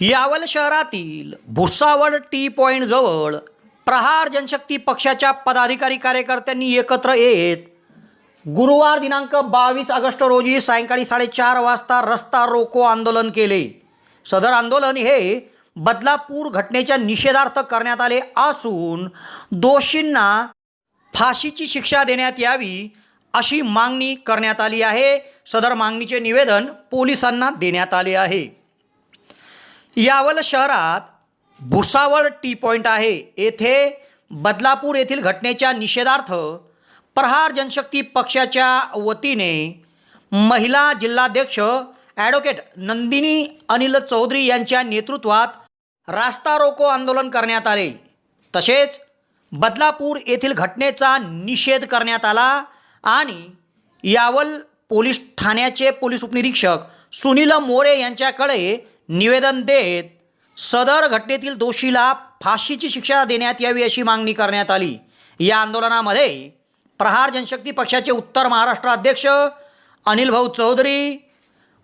यावल शहरातील Bhusawal T point जवळ प्रहार जनशक्ती पक्षाच्या पदाधिकारी कार्यकर्त्यांनी एकत्र येत गुरुवार दिनांक बावीस ऑगस्ट रोजी सायंकाळी साडेचार वाजता रस्ता रोको आंदोलन केले. सदर आंदोलन हे बदलापूर घटनेच्या निषेधार्थ करण्यात आले असून दोषींना फाशीची शिक्षा देण्यात यावी अशी मागणी करण्यात आली आहे. सदर मागणीचे निवेदन पोलिसांना देण्यात आले आहे. यावल शहरात भुसावळ टी पॉईंट आहे. येथे बदलापूर येथील घटनेच्या निषेधार्थ प्रहार जनशक्ती पक्षाच्या वतीने महिला जिल्हाध्यक्ष ॲडव्होकेट नंदिनी अनिल चौधरी यांच्या नेतृत्वात रास्ता रोको आंदोलन करण्यात आले. तसेच बदलापूर येथील घटनेचा निषेध करण्यात आला आणि यावल पोलीस ठाण्याचे पोलीस उपनिरीक्षक सुनील मोरे यांच्याकडे निवेदन देत सदर घटनेतील दोषीला फाशीची शिक्षा देण्यात यावी अशी मागणी करण्यात आली. या आंदोलनामध्ये प्रहार जनशक्ती पक्षाचे उत्तर महाराष्ट्र अध्यक्ष अनिल भाऊ चौधरी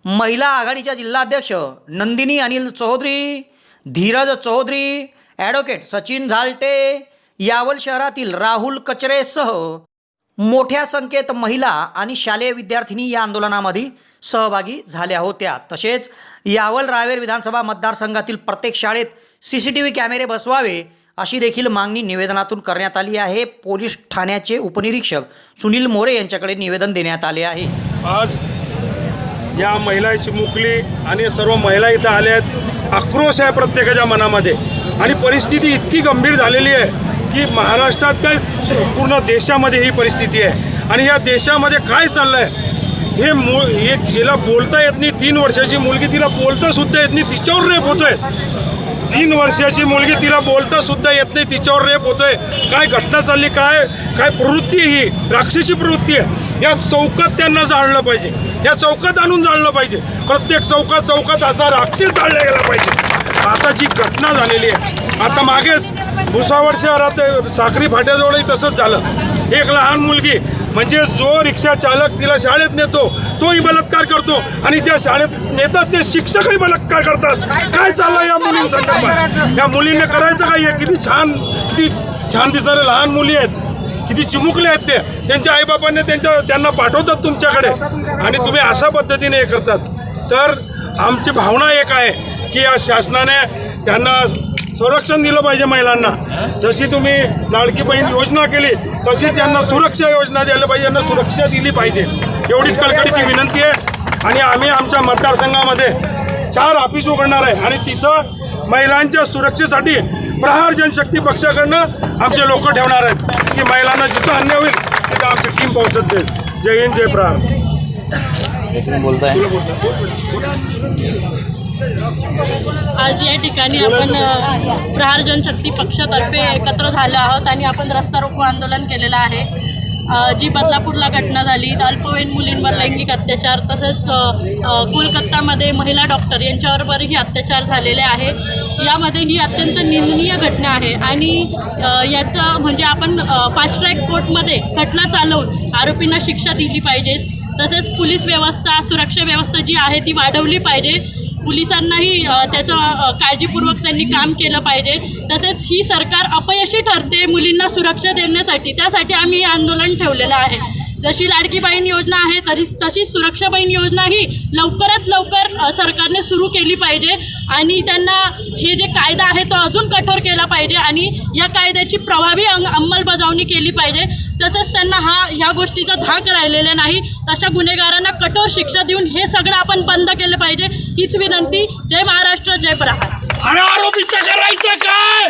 महिला आघाडीच्या जिल्हाध्यक्ष नंदिनी अनिल चौधरी धीरज चौधरी ॲडव्होकेट सचिन झालटे यावल शहरातील राहुल कचरेसह मोठ्या संख्येत महिला आणि शालेय विद्यार्थिनी या आंदोलनामध्ये सहभागी झाल्या होत्या. तसेच यावल रावेर विधानसभा मतदारसंघातील प्रत्येक शाळेत सी सी टी व्ही कॅमेरे बसवावे अशी देखील मागणी निवेदनातून करण्यात आली आहे. पोलीस ठाण्याचे उपनिरीक्षक सुनील मोरे यांच्याकडे निवेदन देण्यात आले आहे. आज या महिला चिमुकली आणि सर्व महिला इथं आल्या आहेत. आक्रोश आहे प्रत्येकाच्या मनामध्ये आणि परिस्थिती इतकी गंभीर झालेली आहे. की महाराष्ट्रात काय संपूर्ण देशामध्ये ही परिस्थिती आहे. आणि या देशामध्ये काय चाललं आहे हे मु हे जिला बोलता येत नाही तीन वर्षाची मुलगी तिला बोलतासुद्धा येत नाही तिच्यावर रेप होतोय. तीन वर्षाची मुलगी तिला बोलतासुद्धा येत नाही तिच्यावर रेप होतोय. काय घटना चालली काय काय प्रवृत्ती ही? राक्षसी प्रवृत्ती आहे. या चौकात त्यांना जाळलं पाहिजे. या चौकात आणून जाळलं पाहिजे. प्रत्येक चौकात चौकात असा राक्षस जाळला गेला पाहिजे. आता जी घटना झालेली आहे आता मागेच भुसावळ शहरात साखरी फाट्याजवळही तसंच झालं. एक लहान मुलगी म्हणजे जो रिक्षा चालक तिला शाळेत नेतो तोही बलात्कार करतो आणि त्या शाळेत नेतात ते शिक्षकही बलात्कार करतात. काय चाललं या मुलींसंदर्भात या मुलींना करायचं काय आहे? किती छान किती छान दिसणारे लहान मुली आहेत. किती चिमुकले आहेत ते. त्यांच्या आईबापांनी त्यांच्या त्यांना पाठवतात तुमच्याकडे. आणि तुम्ही अशा पद्धतीने हे करतात. तर आमची भावना एक आहे की या शासनाने त्यांना संरक्षण दिलं पाहिजे महिलांना. जशी तुम्ही लाडकी बहीण योजना केली तशी त्यांना सुरक्षा योजना द्यायला पाहिजे यांना सुरक्षा दिली पाहिजे. एवढीच कळकळीची विनंती आहे. आणि आम्ही आमच्या मतदारसंघामध्ये चार ऑफिस उघडणार आहे. आणि तिथं महिलांच्या सुरक्षेसाठी प्रहार जनशक्ती पक्षाकडनं आमचे लोक ठेवणार आहेत. की महिलांना जिथं अन्य होईल तिथं आमची टीम पोहोचत जाईल. जय हिंद जय प्रहार आज या ठिकाणी आपण प्रहार जनशक्ती पक्षातर्फे एकत्र झालो आहोत आणि आपण रस्ता रोको आंदोलन केलेलं आहे. जी बदलापूरला घटना झाली अल्पवयीन मुलींवर लैंगिक अत्याचार तसंच कोलकत्तामध्ये कोलकातामध्ये महिला डॉक्टर यांच्यावरही अत्याचार झालेले आहे. यामध्ये ही अत्यंत निंदनीय घटना आहे आणि याचं म्हणजे आपण फास्ट ट्रॅक कोर्टमध्ये खटला चालवून आरोपींना शिक्षा दिली पाहिजे. तसेच पोलीस व्यवस्था सुरक्षा व्यवस्था जी आहे ती वाढवली पाहिजे. पोलिसांनाही त्याचं काळजीपूर्वक त्यांनी काम केलं पाहिजे. तसेच ही सरकार अपयशी ठरते मुलींना सुरक्षा देण्यासाठी. त्यासाठी आम्ही हे आंदोलन ठेवलेलं आहे. जशी लाडकी बहीण योजना आहे तरी तशीच सुरक्षा बहीण योजना ही लवकरात लवकर सरकारने सुरू केली पाहिजे आणि त्यांना हे जे कायदा आहे तो अजून कठोर केला पाहिजे आणि या कायद्याची प्रभावी अंग अंमलबजावणी केली पाहिजे. तसंच त्यांना हा ह्या गोष्टीचा धाक राहिलेला नाही. तशा गुन्हेगारांना कठोर शिक्षा देऊन हे सगळं आपण बंद केलं पाहिजे. हीच विनंती. जय महाराष्ट्र जय प्रहार. अरे आरोपीचं करायचं काय?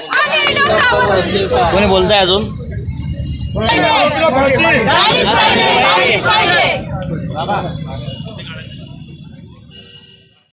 कोणी बोलताय अजून? Friday! Friday! Friday! Friday! Friday!